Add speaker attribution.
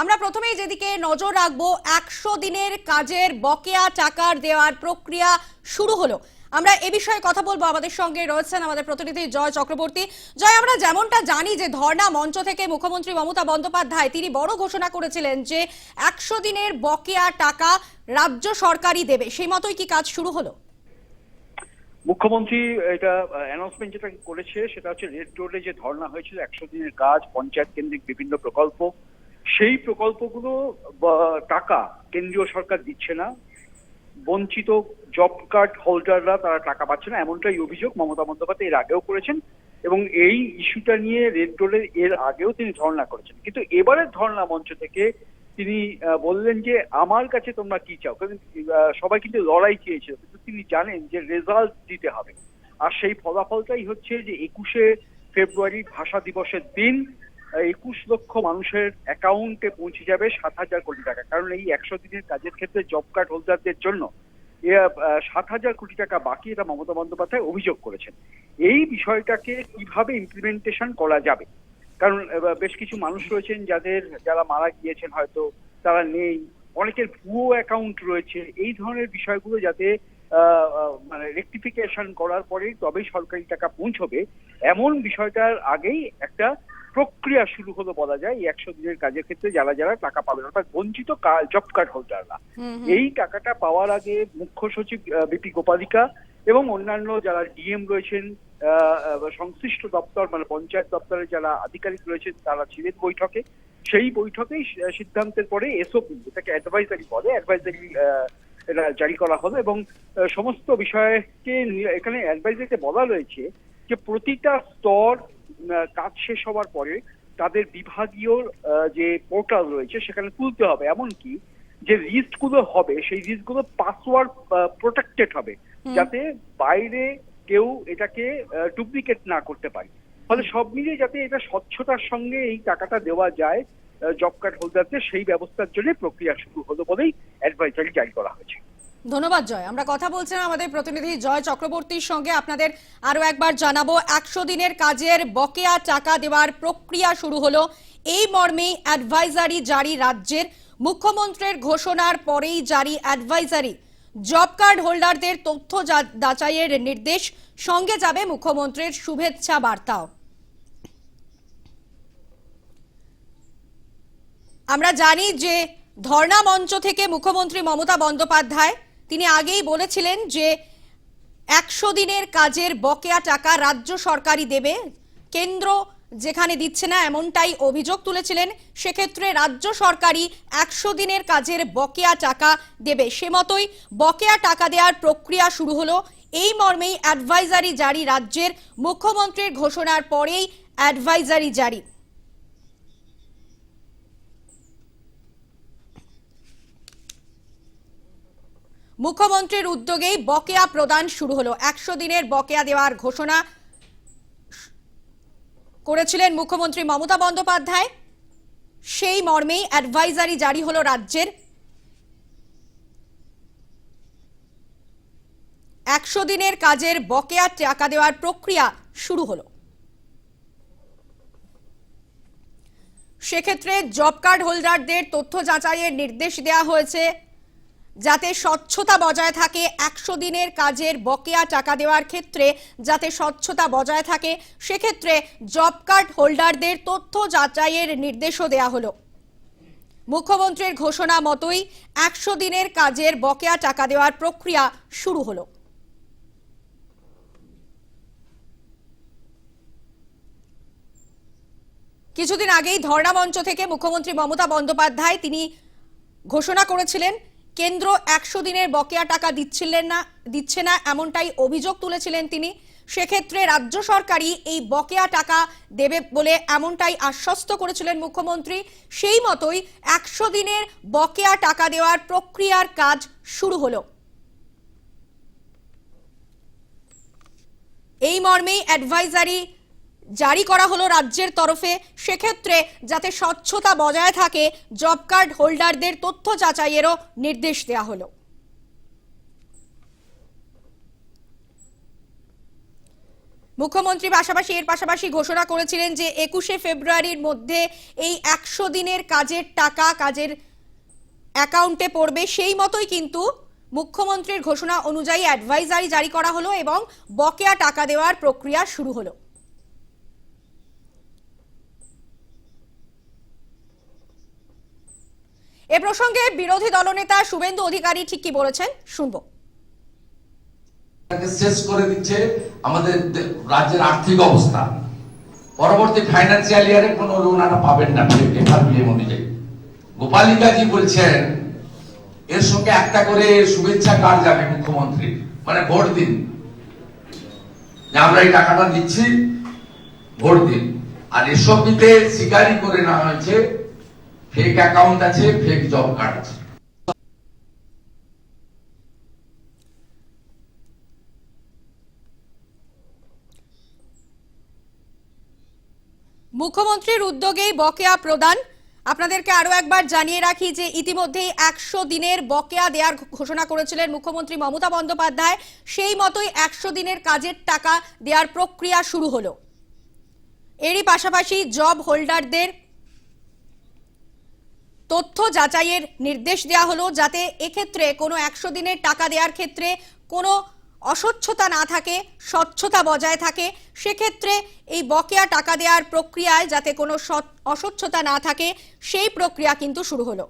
Speaker 1: আমরা প্রথমেই যেদিকে নজর রাখব, একশো দিনের কাজের বকেয়া টাকার দেওয়ার প্রক্রিয়া শুরু হলো। আমরা এ বিষয়ে কথা বলব আমাদের সঙ্গে রয়েছেন আমাদের প্রতিনিধি জয় চক্রবর্তী। জয়, আমরা যেমনটা জানি যে ধর্ণা মঞ্চ থেকে মুখ্যমন্ত্রী মমতা বন্দ্যোপাধ্যায়, তিনি বড় ঘোষণা করেছিলেন যে একশো দিনের বকেয়া টাকা রাজ্য সরকারই দেবে। সেই মতোই কি কাজ শুরু হলো?
Speaker 2: মুখ্যমন্ত্রী, এটা অ্যানাউন্সমেন্ট যেটা করেছে, সেটা হচ্ছে রেড রোডে যে ধর্ণা হয়েছিল, একশো দিনের কাজ, পঞ্চায়েত কেন্দ্রিক বিভিন্ন প্রকল্প সেই প্রকল্পগুলো টাকা কেন্দ্রীয় সরকার দিচ্ছে না। বঞ্চিত জব কার্ড হোল্ডাররা তারা টাকা পাচ্ছে না, এমনটাই অভিযোগ মমতা বন্দ্যোপাধ্যায় এর আগেও করেছেন এবং এই ইস্যুটা নিয়ে রেড রোডের এর আগেও তিনি ধর্ণা করেছেন। কিন্তু এবারের ধর্ণা মঞ্চ থেকে তিনি বললেন যে, আমার কাছে তোমরা কি চাও? কারণ সবাই কিন্তু লড়াই চেয়েছিল, কিন্তু তিনি জানেন যে রেজাল্ট দিতে হবে। আর সেই ফলাফলটাই হচ্ছে যে, একুশে ফেব্রুয়ারি ভাষা দিবসের দিন একুশ লক্ষ মানুষের অ্যাকাউন্টে পৌঁছে যাবে সাত হাজার কোটি টাকা। কারণ এই একশো দিনের কাজের ক্ষেত্রে জব কার্ড হোল্ডারদের জন্য সাত হাজার কোটি টাকা বাকি এটা মমতা বন্দ্যোপাধ্যায় অভিযোগ করেছেন। এই বিষয়টাকে কীভাবে ইমপ্লিমেন্টেশন করা যাবে? কারণ বেশ কিছু মানুষ রয়েছেন যাদের, যারা মারা গিয়েছেন হয়তো, তারা নেই, অনেকের ভুয়ো অ্যাকাউন্ট রয়েছে। এই ধরনের বিষয়গুলো যাতে মানে রেকটিফিকেশন করার পরেই তবেই সরকারি টাকা পৌঁছবে, এমন বিষয়টার আগেই একটা প্রক্রিয়া শুরু হলো বলা যায় এই একশো দিনের কাজের ক্ষেত্রে যারা যারা টাকা পাবেন অর্থাৎ বঞ্চিত জব কার্ড হোল্ডাররা। এই টাকাটা পাওয়ার আগে মুখ্য সচিব বিপি গোপালিকা এবং অন্যান্য যারা ডিএম রয়েছেন সংশ্লিষ্ট দপ্তর মানে পঞ্চায়েত দপ্তরের যারা আধিকারিক রয়েছেন তারা ছিলেন বৈঠকে। সেই বৈঠকেই সিদ্ধান্তের পরে এসওপি যেটাকে অ্যাডভাইজারি বলে অ্যাডভাইজারি এটা জারি করা হলো এবং সমস্ত বিষয়কে এখানে অ্যাডভাইজারিতে বলা রয়েছে যে প্রতিটা স্তর কাজ শেষ হওয়ার পরে তাদের বিভাগীয় যে পোর্টাল রয়েছে সেখানে তুলতে হবে। এমনকি যে লিস্টগুলো হবে সেই লিস্টগুলো পাসওয়ার্ড প্রোটেক্টেড হবে। যাতে বাইরে কেউ এটাকে ডুপ্লিকেট না করতে পারে। ফলে সব মিলিয়ে যাতে এটা স্বচ্ছতার সঙ্গে এই টাকাটা দেওয়া যায় জব কার্ড হোল্ডারদের সেই ব্যবস্থার জন্য প্রক্রিয়া শুরু হলো বলেই অ্যাডভাইজারি জারি করা হয়েছে।
Speaker 1: ধন্যবাদ, জয়। আমরা কথা বলছিলাম আমাদের প্রতিনিধি জয় চক্রবর্তীর সঙ্গে। আপনাদের আরও একবার জানাব, একশো দিনের কাজের বকেয়া টাকা দেওয়ার প্রক্রিয়া শুরু হলো। এই মর্মে অ্যাডভাইজারি জারি রাজ্যের মুখ্যমন্ত্রীর ঘোষণার পরেই জারি অ্যাডভাইজারি জব কার্ড হোল্ডারদের তথ্য যাচাইয়ের নির্দেশ, সঙ্গে যাবে মুখ্যমন্ত্রীর শুভেচ্ছা বার্তাও। আমরা জানি যে ধর্ণা মঞ্চ থেকে মুখ্যমন্ত্রী মমতা বন্দ্যোপাধ্যায় তিনি আগেই বলেছিলেন যে একশো দিনের কাজের বকেয়া টাকা রাজ্য সরকারই দেবে। কেন্দ্র যেখানে দিচ্ছে না, এমনটাই অভিযোগ তুলেছিলেন। সেক্ষেত্রে রাজ্য সরকারই একশো দিনের কাজের বকেয়া টাকা দেবে। সে মতোই বকেয়া টাকা দেওয়ার প্রক্রিয়া শুরু হলো। এই মর্মেই অ্যাডভাইজারি জারি রাজ্যের মুখ্যমন্ত্রীর ঘোষণার পরেই অ্যাডভাইজারি জারি। মুখ্যমন্ত্রীর উদ্যোগেই বকেয়া প্রদান শুরু হলো। একশো দিনের বকেয়া দেওয়ার ঘোষণা করেছিলেন মুখ্যমন্ত্রী মমতা বন্দ্যোপাধ্যায়। সেই মর্মেই অ্যাডভাইজারি জারি হলো রাজ্যের। একশো দিনের কাজের বকেয়া টাকা দেওয়ার প্রক্রিয়া শুরু হলো। সেক্ষেত্রে জব কার্ড হোল্ডারদের তথ্য যাচাইয়ের নির্দেশ দেওয়া হয়েছে। যাতে স্বচ্ছতা বজায় থাকে, একশো দিনের কাজের বকেয়া টাকা দেওয়ার ক্ষেত্রে যাতে স্বচ্ছতা বজায় থাকে, সেক্ষেত্রে জব কার্ড হোল্ডারদের তথ্য যাচাইয়ের নির্দেশও দেওয়া হলো। মুখ্যমন্ত্রীর ঘোষণা মতোই একশো দিনের কাজের বকেয়া টাকা দেওয়ার প্রক্রিয়া শুরু হলো। কিছুদিন আগেই ধর্ণা মঞ্চ থেকে মুখ্যমন্ত্রী মমতা বন্দ্যোপাধ্যায় তিনি ঘোষণা করেছিলেন কেন্দ্র একশো দিনের বকেয়া টাকা দিচ্ছিলেন না, দিচ্ছে না, এমনটাই অভিযোগ তুলেছিলেন তিনি। সেক্ষেত্রে রাজ্য সরকারই এই বকেয়া টাকা দেবে বলে এমনটাই আশ্বস্ত করেছিলেন মুখ্যমন্ত্রী। সেই মতোই একশো দিনের বকেয়া টাকা দেওয়ার প্রক্রিয়ার কাজ শুরু হলো। এই মর্মেই অ্যাডভাইজারি জারি করা হলো রাজ্যের তরফে। সেক্ষেত্রে যাতে স্বচ্ছতা বজায় থাকে, জব কার্ড হোল্ডারদের তথ্য যাচাইয়েরও নির্দেশ দেওয়া হলো। মুখ্যমন্ত্রী পাশাপাশি এর পাশাপাশি ঘোষণা করেছিলেন যে একুশে ফেব্রুয়ারির মধ্যে এই একশো দিনের কাজের টাকা কাজের অ্যাকাউন্টে পড়বে। সেই মতোই কিন্তু মুখ্যমন্ত্রীর ঘোষণা অনুযায়ী অ্যাডভাইজারি জারি করা হলো এবং বকেয়া টাকা দেওয়ার প্রক্রিয়া শুরু হলো। এ প্রসঙ্গে বিরোধী দলনেতা শুভেন্দু অধিকারী ঠিক কি বলেছেন, শুনব।
Speaker 3: শেষ করে দিচ্ছে আমাদের রাজ্যের আর্থিক অবস্থা। পরবর্তী ফাইন্যান্সিয়াল ইয়ারে কোনো লোন আর পাবেন না এফআরবিএম অনুযায়ী গোপালিকাজি বলছেন, এর সঙ্গে একটা করে শুভেচ্ছা কার্ড যাবে মুখ্যমন্ত্রী মানে ভোট দিন। যে আমরা এই টাকাটা দিচ্ছি, ভোট দিন। আর এসব দিতে স্বীকারই করে নেওয়া হয়েছে ফেক অ্যাকাউন্ট আছে ফেক জব কার্ড আছে।
Speaker 1: মুখ্যমন্ত্রীর উদ্যোগেই বকেয়া প্রদান। আপনাদেরকে আরও একবার জানিয়ে রাখি যে ইতিমধ্যেই একশো দিনের বকেয়া দেওয়ার ঘোষণা করেছিলেন মুখ্যমন্ত্রী মমতা বন্দ্যোপাধ্যায়। সেই মতোই একশো দিনের কাজের টাকা দেওয়ার প্রক্রিয়া শুরু হলো। এরই পাশাপাশি জব হোল্ডারদের তথ্য যাচাইয়ের নির্দেশ দেওয়া হলো যাতে এক্ষেত্রে কোনো একশো দিনের টাকা দেওয়ার ক্ষেত্রে কোনো অস্বচ্ছতা না থাকে, স্বচ্ছতা বজায় থাকে। সেক্ষেত্রে এই বকেয়া টাকা দেওয়ার প্রক্রিয়ায় যাতে কোনো অস্বচ্ছতা না থাকে, সেই প্রক্রিয়া কিন্তু শুরু হলো।